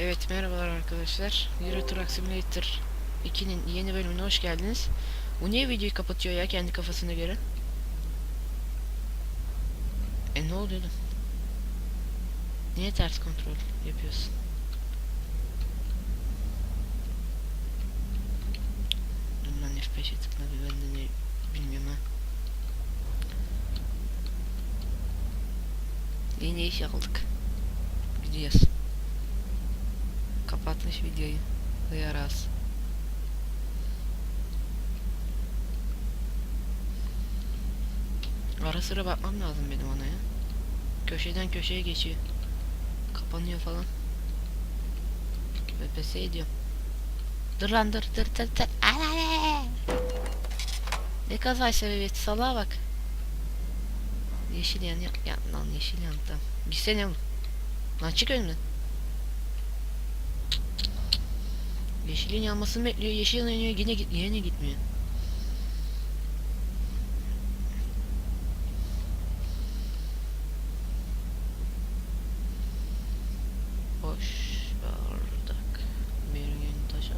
Evet merhabalar arkadaşlar. Euro Truck Simulator 2'nin yeni bölümüne hoş geldiniz. Bu niye videoyu kapatıyor ya kendi kafasına göre? E ne oluyordu? Niye ters kontrol yapıyorsun? Lan F5'e tıkla bir ben de ne bilmiyorum ha. Yeni iş aldık. Gidiyoruz. Kapatmış videoyu. Yaraz. Ara sıra bakmam lazım benim ona ya. Köşeden köşeye geçiyor. Kapanıyor falan. VPS ediyorum. Dur lan dur dur dur dur. Ana! Ne kazay sebebiyeti salağa bak. Yeşil yan ya, ya lan yeşil yan tamam. Gitsene oğlum. Lan çık önümden. Yeşilin yanmasını bekliyor. Yeşil yanıyor yine git yine gitmiyor. Boş bardak bir gün taşar.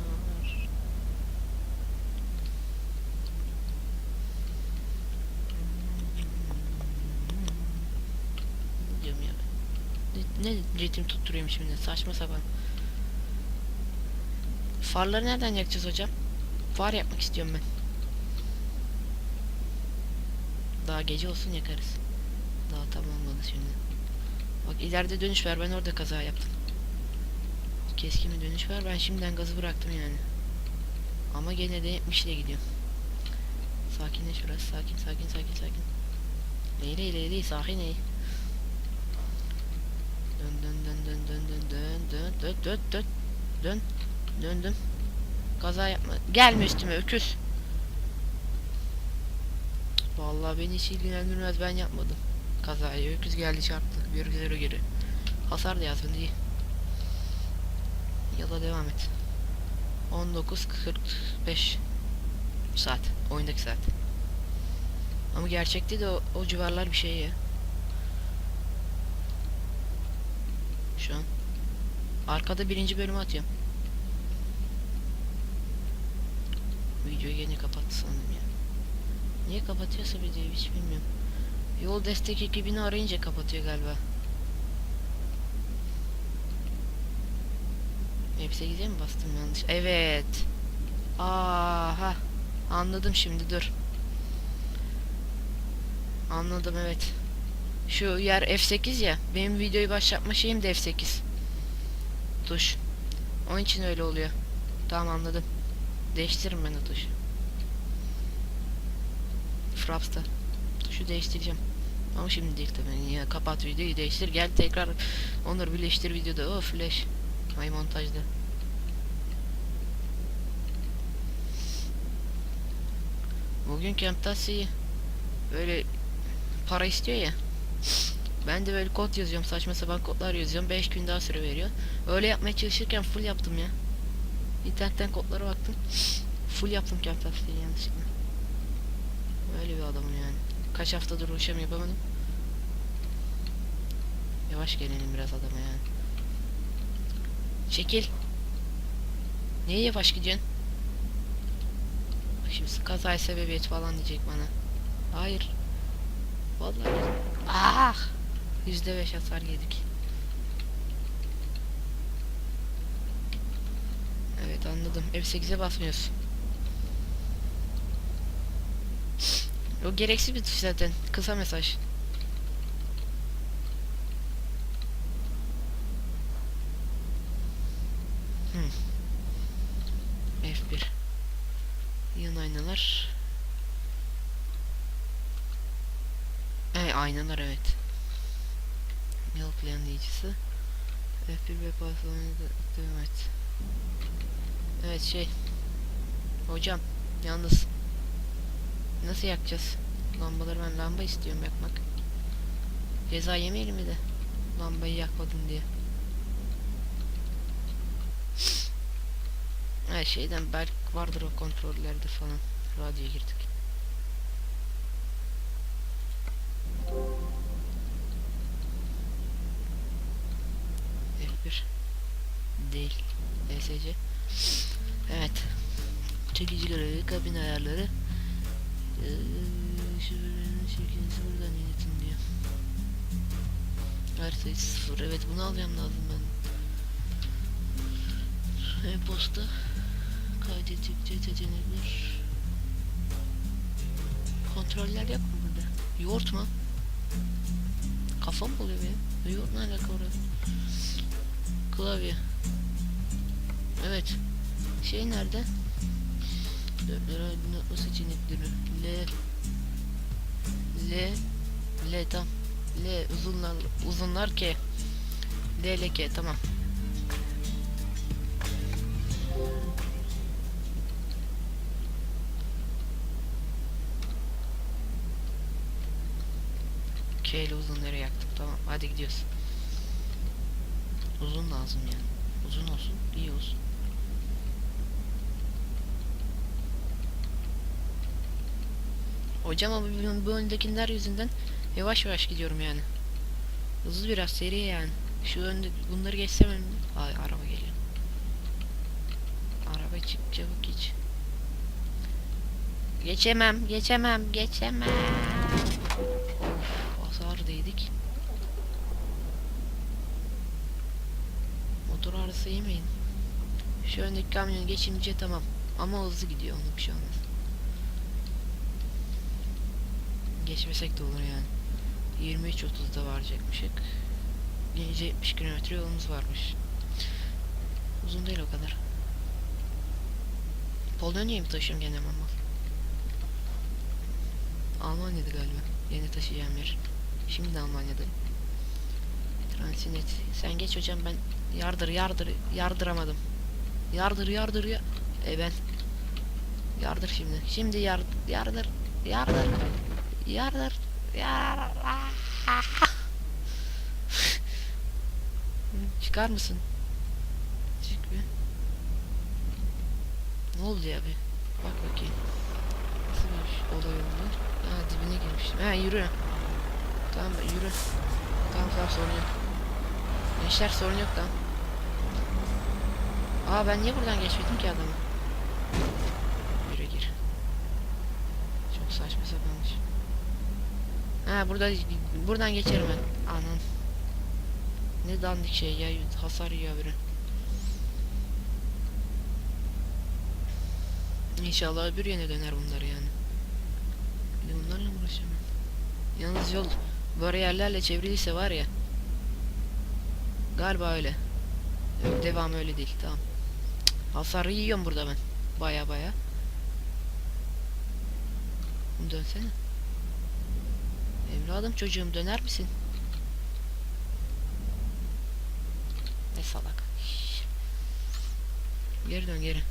Ne ne ritim tutturuyorum şimdi saçma sapan. Farları nereden yakacağız hocam? Far yapmak istiyorum ben. Daha gece olsun yakarız. Daha tam şimdi. Bak ileride dönüş var ben orada kaza yaptım. Keskin bir dönüş var ben şimdiden gazı bıraktım yani. Ama gene de 70 ile gidiyor. Sakinle şurası sakin sakin sakin sakin. Eğri eğri eğri sakin eğri. Dön dön dön dön dön dön dön dön dön dön dön dön döndüm. Kaza yapma. Gelme üstüme öküz. Vallahi beni hiç ilgilendirmez ben yapmadım. Kazayı öküz geldi çarptı. Görgülere göre. Hasar da yazgın iyi. Yola devam et. 19.45 saat. Oyundaki saat. Ama gerçekte de o, o civarlar bir şey ya. Şu an. Arkada birinci bölümü atıyorum. Videoyu yeni kapattı sandım ya. Niye kapatıyorsa videoyu hiç bilmiyorum. Yol destek ekibini arayınca kapatıyor galiba. Hepsi gidiyor mi bastım yanlış? Evet. Aha. Anladım şimdi dur. Anladım evet. Şu yer F8 ya. Benim videoyu başlatma şeyim de F8. Tuş. Onun için öyle oluyor. Tamam anladım. Değiştiririm ben o tuşu. Fraps'ta. Tuşu değiştireceğim. Ama şimdi değil tabii. Ya kapat videoyu değiştir. Gel tekrar onları birleştir videoda. Oh flash. Ay montajda. Bugün Camtasia böyle para istiyor ya. Ben de böyle kod yazıyorum. Saçma sapan kodlar yazıyorum. 5 gün daha süre veriyor. Öyle yapmaya çalışırken full yaptım ya. İnternetten kodlara baktım. Full yaptım Camtasia'yı yanlışlıkla. Öyle bir adamım yani. Kaç haftadır uğraşam yapamadım. Yavaş gelelim biraz adama yani. Çekil. Niye yavaş? Bak Şimdi kazaya sebebiyet falan diyecek bana. Hayır. Vallahi. Ah! Yüzde beş hasar yedik. Evet anladım. F8'e basmıyorsun. O gereksiz bir tuş zaten. Kısa mesaj. Hmm. F1 Yan aynalar Evet aynalar evet Yol planlayıcısı F1 ve paslanıydı devam et Evet şey Hocam yalnız Nasıl yakacağız Lambaları ben lamba istiyorum yakmak Ceza yemeyelim mi de Lambayı yakmadın diye Her şeyden belki vardır o kontrollerde falan. Radyoya girdik. F1 Değil. ESC. Evet. Çekici görevi, kabin ayarları. Ee, şoförün şirketi buradan yönetin diyor. Her sayısı sıfır. Evet bunu alacağım lazım ben. E-posta. Kaydedecek seçenekler. Kontroller yok mu burada? Yoğurt mu? Kafam oluyor benim. Yoğurt ne alaka orada? Klavye. Evet. Şey nerede? Aydınlatma seçenekleri. L. L. L tam. L uzunlar uzunlar K. L ile K tamam. K ile uzunları yaktım. Tamam hadi gidiyoruz. Uzun lazım yani. Uzun olsun, iyi olsun. Hocam ama bu, öndekiler yüzünden yavaş yavaş gidiyorum yani. Hızlı biraz seri yani. Şu önde bunları geçsem. Ay araba geliyor. Araba çık çabuk geç. Geçemem, geçemem, geçemem. Of, hasar değdik. Motor arası yemeyin. Şu öndeki kamyon geçince tamam. Ama hızlı gidiyor onun bir şey olmaz. Geçmesek de olur yani. 23.30'da varacakmışık. Gece 70 kilometre yolumuz varmış. Uzun değil o kadar. Polonya'yı mı taşıyorum gene ama? Almanya'da galiba. Yeni taşıyacağım yer. Şimdi de Almanya'dayım. Transinet. Sen geç hocam ben yardır yardır yardıramadım. Yardır yardır ya. E ben. Yardır şimdi. Şimdi yar yardır yardır yardır yardır. Çıkar mısın? Çık bir. Ne oldu ya bir? Bak bakayım. Nasıl bir olay oldu? Ha dibine girmişim. Ha yürü. Tamam yürü. Tamam tamam sorun yok. Gençler sorun yok tamam. Aa ben niye buradan geçmedim ki adamı? Yürü gir. Çok saçma sapanmış. Ha burada buradan geçerim ben. Anan. Ne dandik şey ya hasar yiyor biri. İnşallah öbür yöne döner bunlar yani. Bir de bunlarla mı uğraşacağım ben? Yalnız yol bariyerlerle çevriliyse var ya. Galiba öyle. Devam öyle değil tamam. Hasarı yiyorum burada ben. Baya baya. Dönsene. Evladım çocuğum döner misin? Ne salak. Geri dön geri.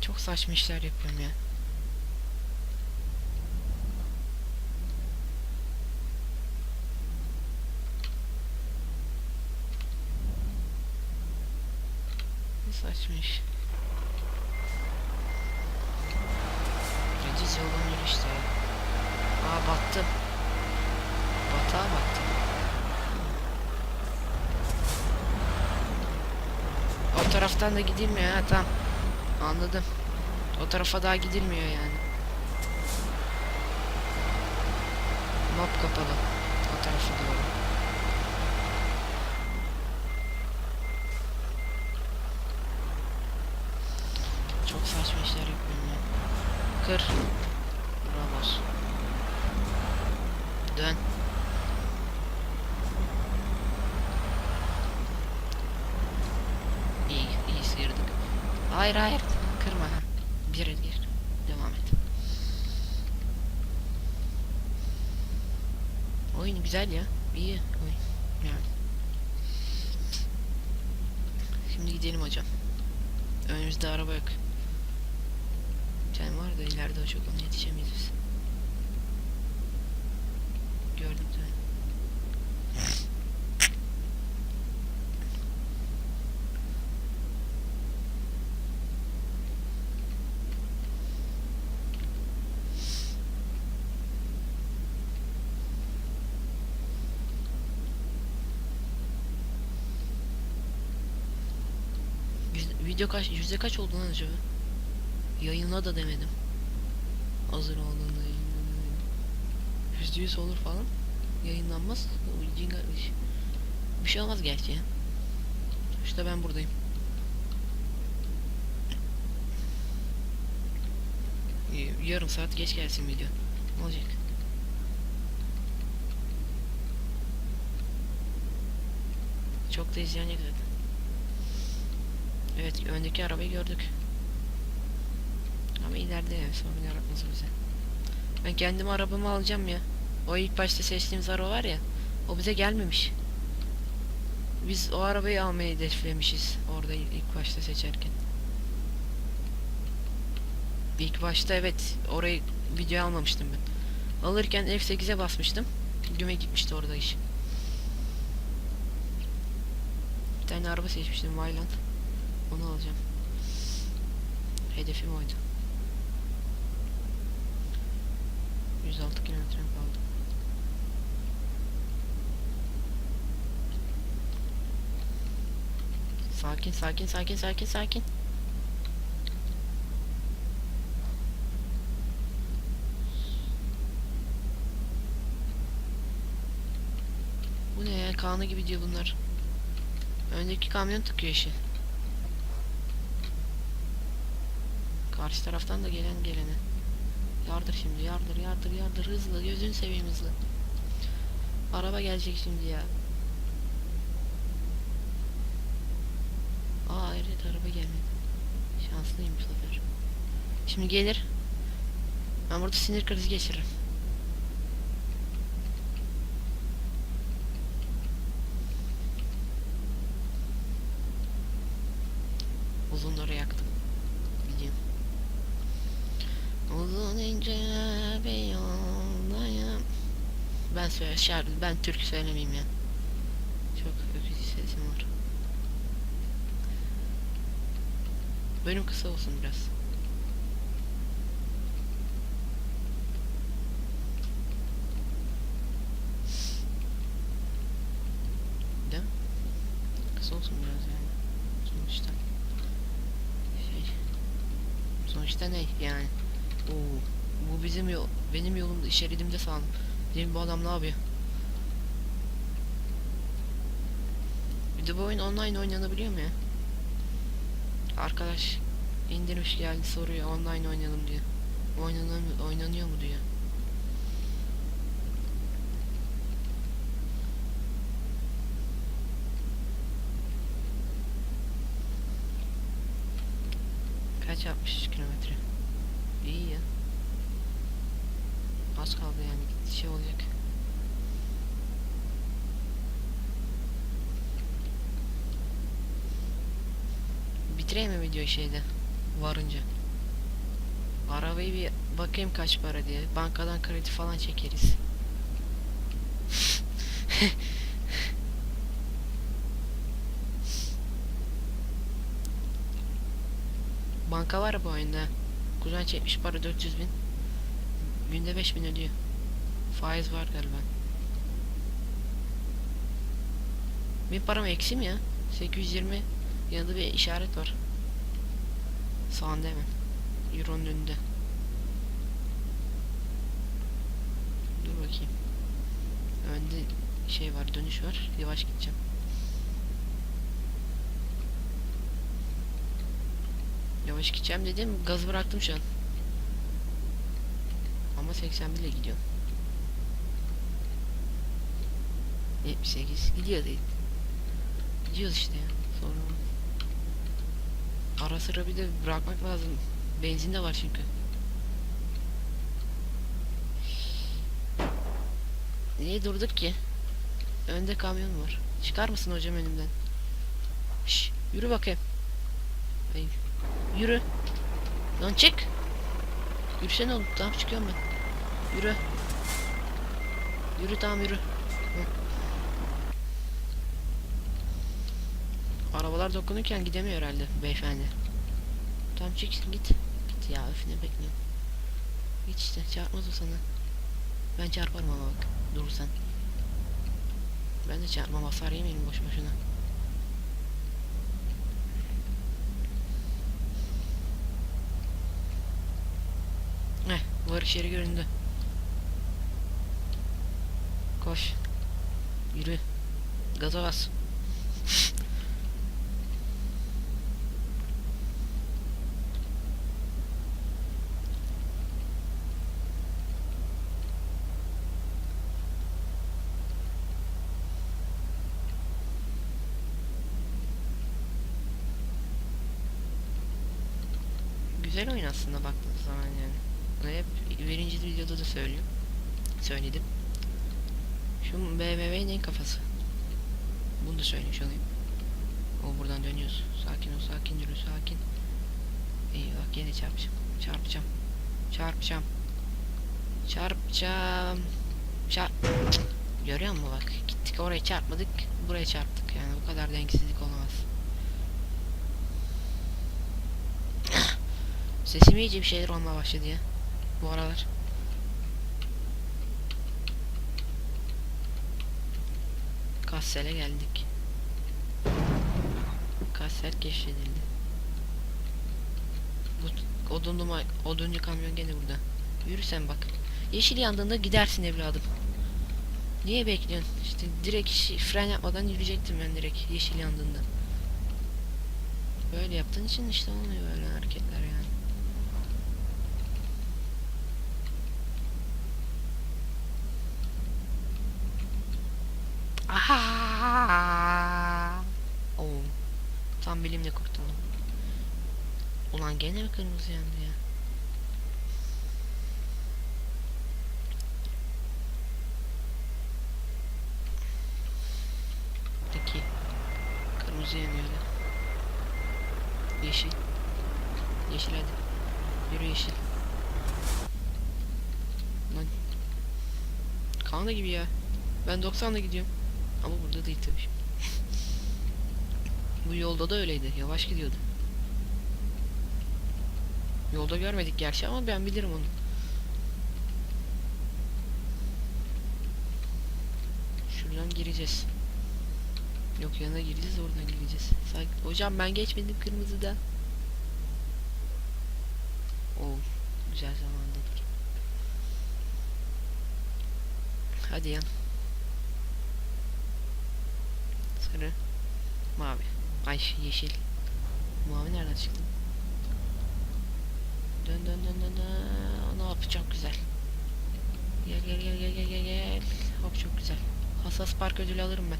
Çok saçma işler yapıyorum ya. İş. Rediz yollanıyor işte. Aa battım. Batağa battım. O taraftan da gidilmiyor ha tamam. Anladım. O tarafa daha gidilmiyor yani. Map kapalı. O tarafa doğru. Çok saçma işler yapıyorum ya. Kır. Bravos. Dön. İyi, iyi sıyırdık. Hayır hayır. Kırma. Bir gir. Devam et. Oyun güzel ya. İyi oyun. Yani. Şimdi gidelim hocam. Önümüzde araba yok. Nerede o çok yetişemeyiz. Gördüm seni. Video kaç, yüzde kaç oldu acaba? Yayınla da demedim. Hazır olduğunda. Yüzde yüz olur falan. Yayınlanmaz. O cin kardeş. Bir şey olmaz gerçi ya. İşte ben buradayım. Yarım saat geç gelsin video. Ne olacak? Çok da izleyen yok zaten. Evet öndeki arabayı gördük. Ama ileride ya sorun yaratmaz bize. Ben kendime arabamı alacağım ya. O ilk başta seçtiğimiz araba var ya. O bize gelmemiş. Biz o arabayı almayı hedeflemişiz orada il- ilk başta seçerken. İlk başta evet orayı video almamıştım ben. Alırken F8'e basmıştım. Güme gitmişti orada iş. Bir tane araba seçmiştim Vyland. Onu alacağım. Hedefim oydu. 106 kilometre kaldı. Sakin sakin sakin sakin sakin. Bu ne ya? Kanı gibi diyor bunlar. Öndeki kamyon tıkıyor işi. Karşı taraftan da gelen gelene. Yardır şimdi yardır yardır yardır hızlı gözünü seveyim hızlı. Araba gelecek şimdi ya. Aa evet araba gelmedi. Şanslıyım bu sefer. Şimdi gelir. Ben burada sinir krizi geçiririm. Uzunları yaktım. Biliyorum. Uzun ince bir yoldayım. Şarkı, ben türkü söylemeyeyim ya. Çok öküz sesim var. Bölüm kısa olsun biraz. Değil mi? Kısa olsun biraz yani. Sonuçta. Şey. Sonuçta ne yani? Oo, bu bizim yol, benim yolumda şeridimde sağlam. Benim bu adam ne yapıyor? De bu oyun online oynanabiliyor mu ya? Arkadaş indirmiş geldi soruyor online oynayalım diyor. Oynanan, oynanıyor mu diyor. Kaç yapmış kilometre? İyi ya. Az kaldı yani şey olacak. Bitireyim mi videoyu şeyde varınca? Arabayı bir bakayım kaç para diye. Bankadan kredi falan çekeriz. Banka var bu oyunda. Kuzen çekmiş para 400 bin. Günde 5 bin ödüyor. Faiz var galiba. Benim param eksi mi ya? 820 yanında bir işaret var. Sağında hemen. Euro'nun önünde. Dur bakayım. Önde şey var dönüş var. Yavaş gideceğim. Yavaş gideceğim dedim gaz bıraktım şu an. Ama 81 ile gidiyorum. 78 gidiyor değil. Gidiyoruz işte ya. Sonra ara sıra bir de bırakmak lazım. Benzin de var çünkü. Niye durduk ki? Önde kamyon var. Çıkar mısın hocam önümden? Şş, yürü bakayım. Ay, yürü. Lan çık. Yürüsene oğlum. Tamam çıkıyorum ben. Yürü. Yürü tamam yürü. Hı. Arabalar dokunurken gidemiyor herhalde beyefendi. Tamam çık git. Git ya öf ne bekliyorum. Git işte çarpmaz o sana. Ben çarparım ama bak durursan. Ben de çarpmam hasar yemeyeyim boş boşuna. Heh varış yeri göründü. Koş. Yürü. Gaza bas. Aslında baktığınız zaman yani. Bunu hep birinci videoda da söylüyorum. Söyledim. Şu BMW'nin en kafası. Bunu da söylemiş olayım. O buradan dönüyoruz. Sakin ol, sakin yürü, sakin. İyi bak yine çarpacağım. Çarpacağım. Çarpacağım. Çarpacağım. Çarp. Görüyor musun bak? Gittik oraya çarpmadık. Buraya çarptık. Yani bu kadar dengesizlik olamaz. Sesim iyice bir şeyler olmaya başladı ya. Bu aralar. Kassel'e geldik. Kassel keşfedildi. Bu odunlu oduncu kamyon gene burada. Yürü sen bak. Yeşil yandığında gidersin evladım. Niye bekliyorsun? İşte direkt fren yapmadan yürüyecektim ben direkt yeşil yandığında. Böyle yaptığın için işte olmuyor böyle hareketler yani. Aha! Oo. Tam bilimle kurtuldum. Ulan gene mi kırmızı yandı ya? Peki. Kırmızı yanıyor hala. Yeşil. Yeşil hadi. Yürü yeşil. Lan. Kanada gibi ya. Ben 90'la gidiyorum. Ama burada değil tabii. Bu yolda da öyleydi. Yavaş gidiyordu. Yolda görmedik gerçi ama ben bilirim onu. Şuradan gireceğiz. Yok yana gireceğiz oradan gireceğiz. Sanki... Hocam ben geçmedim kırmızıda. Oo, güzel zamandadır. Hadi yan. Sarı. Mavi. Ay yeşil. Mavi nereden çıktı? Dön dön dön dön dön. Ne yapacağım güzel. Gel gel gel gel gel gel. Hop çok güzel. Hassas park ödülü alırım ben.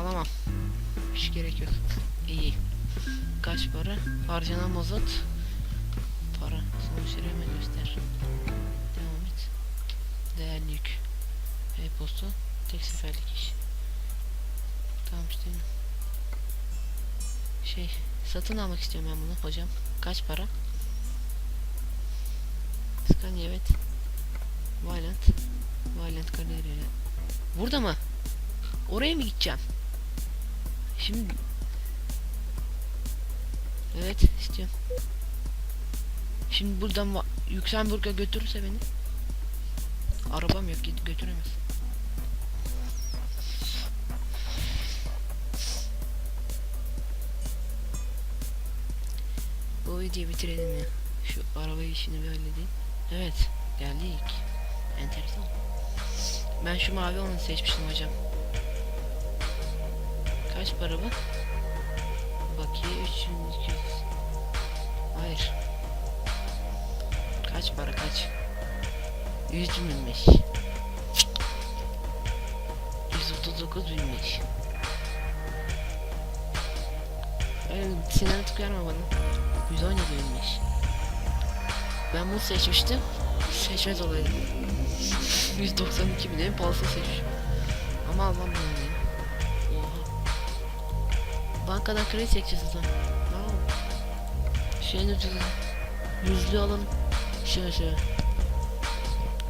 Alamam. Hiç gerek yok. İyi. Kaç para? Harcanan mazot. Para. Son süre hemen göster. Devam et. Değerli yük. E-posta. Tek seferlik iş. Tamam işte. Şey, satın almak istiyorum ben bunu hocam. Kaç para? Scania evet. Violent. Violent kariyeri. Burada mı? Oraya mı gideceğim? Şimdi Evet istiyorum. Şimdi buradan Lüksemburg'a götürürse beni. Arabam yok götüremez. Bu videoyu bitirelim ya. Şu araba işini bir halledeyim. Evet geldik. Enteresan. Ben şu mavi olanı seçmiştim hocam. Kaç para bu? Bakiye 3200. Hayır. Kaç para kaç? 100 binmiş. 139 binmiş. Sinirli tıklarma bana. 117 binmiş. Ben bunu seçmiştim. Seçmez olaydım. 192 bin en pahalısı seçmişim. Ama almam bunu ya. Oha. Bankadan kredi çekeceğiz o zaman. Tamam. Şeyin ucuzu. Yüzlü alalım. Şöyle şöyle.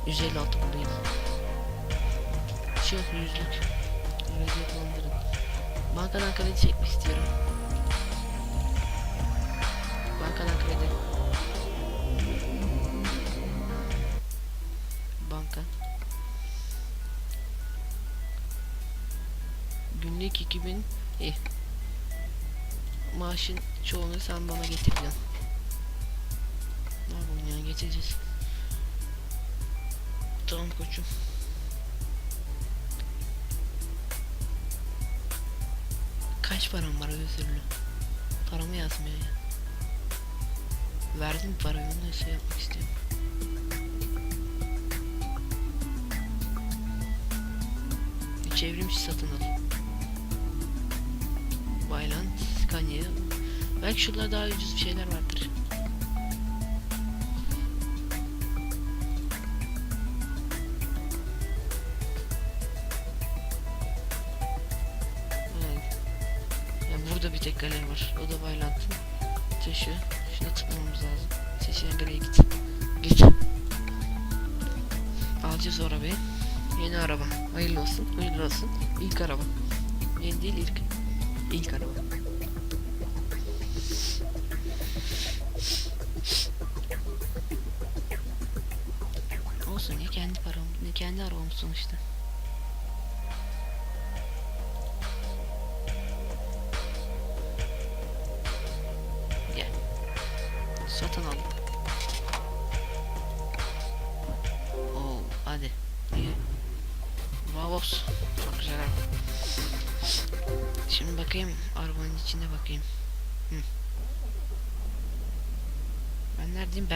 156 buradayız. Şey yüzlük. Kullandırın. Bankadan kredi çekmek istiyorum. Kredi. Banka. Günlük 2000 iyi. Maaşın çoğunu sen bana getireceksin. Ne yapalım zaten getireceğiz. Tamam koçum. Kaç param var özürlü? Paramı yazmıyor ya. Verdim parayı onu şey yapmak istiyorum. Bir satın al. Bayland, Scania. Belki şurada daha ucuz bir şeyler vardır. Evet. Ya burada bir tek galeri var. O da Bayland'ın. Taşı. Şuna tıklamamız lazım. Seçeneğe galeriye git. Git. Alacağız o arabayı. Yeni araba. Hayırlı olsun. Hayırlı olsun. İlk araba. Yeni değil ilk. İlk araba. Olsun ya kendi param. Kendi arabam sonuçta.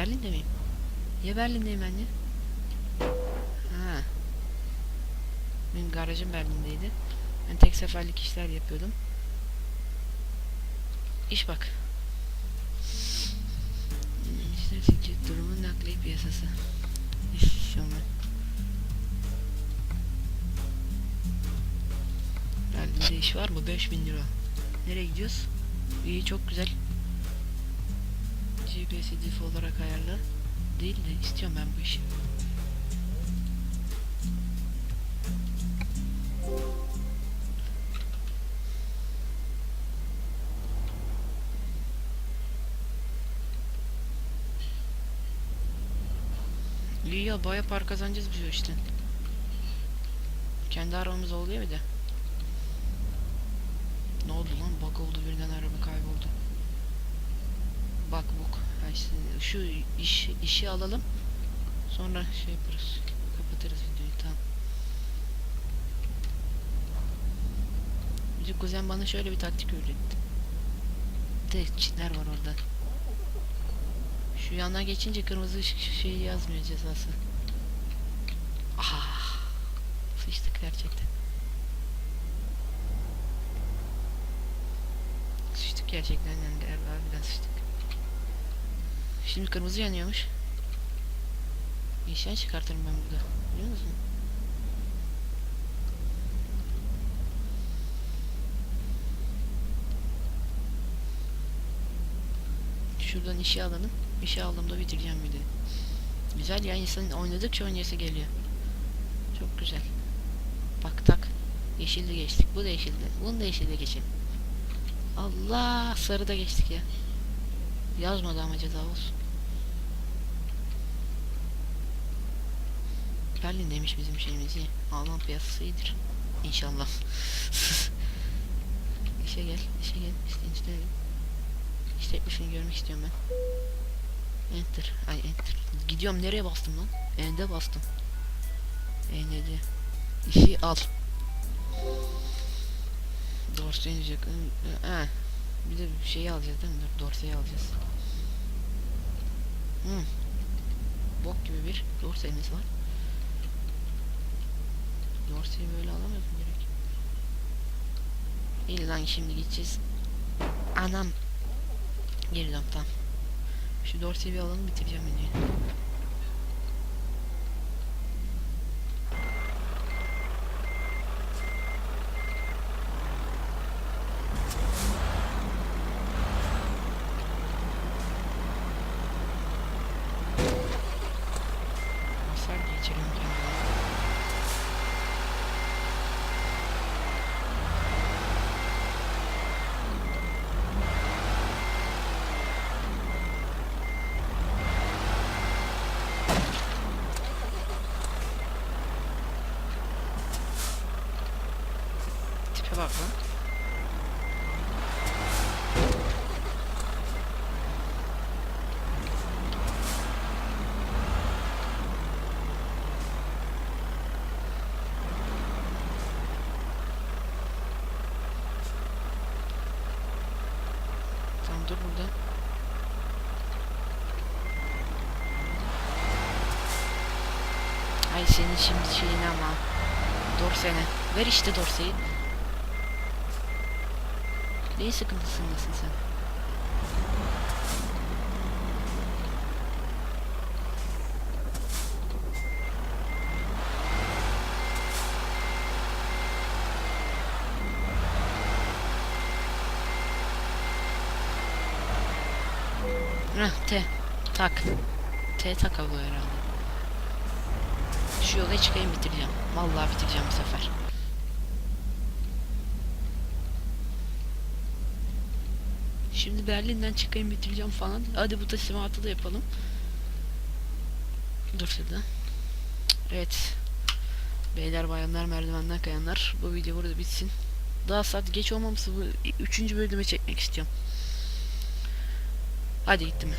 Berlin'de miyim? Niye Berlin'deyim ya? Ha. Benim garajım Berlin'deydi. Ben tek seferlik işler yapıyordum. İş bak. İşler seçici durumun nakliye piyasası. İş olmak. Berlin'de iş var mı? 5000 lira. Nereye gidiyoruz? İyi çok güzel. GPS'i dif olarak ayarla. Değil de istiyorum ben bu işi. İyi ya baya par kazanacağız biz o işten. Kendi arabamız oldu ya bir de. Ne oldu lan? Bug oldu birden araba kayboldu. Bak buk. Ha işte şu iş, işi alalım. Sonra şey yaparız. Kapatırız videoyu tamam. Bizim kuzen bana şöyle bir taktik öğretti. De çitler var orada. Şu yandan geçince kırmızı ışık şey yazmıyor cezası. Ah, sıçtık gerçekten. Sıçtık gerçekten yani harbiden sıçtık. Şimdi kırmızı yanıyormuş. İşten çıkartırım ben burada. Biliyor musun? Şuradan işe alalım. İşe aldığımda bitireceğim videoyu. Güzel ya insanın oynadıkça oynayası geliyor. Çok güzel. Bak tak. Yeşilde geçtik. Bu da yeşilde. Bunu da yeşilde geçelim. Allah sarıda geçtik ya. Yazmadı ama ceza olsun. Berlin'deymiş bizim şeyimiz iyi. Alman piyasası iyidir. İnşallah. işe gel, işe gel. İşte işte İşletmişini görmek istiyorum ben. Enter. Ay enter. Gidiyorum nereye bastım lan? End'e bastım. End'e İşi al. Dorsey'in yakın. Ha. Bir de bir şeyi alacağız değil mi? Dorsey'i alacağız. Hmm. Bok gibi bir Dorsey'imiz var. Dorsey'i böyle alamıyordum direkt. İyi lan şimdi gideceğiz. Anam. Geri dön tamam. Şu Dorsey'i bir alalım bitireceğim videoyu. Hasar geçiriyorum kendime. Tipe bak lan. Senin şimdi şeyin ama. Dorsene. Ver işte dorseyi. Neyin sıkıntısındasın sen? Heh, T. Tak. T tak bu herhalde. Şu yola çıkayım bitireceğim. Vallahi bitireceğim bu sefer. Şimdi Berlin'den çıkayım bitireceğim falan. Hadi bu teslimatı da yapalım. Dur şurada. Evet. Beyler bayanlar merdivenden kayanlar. Bu video burada bitsin. Daha saat geç olmaması bu üçüncü bölüme çekmek istiyorum. Hadi gittim.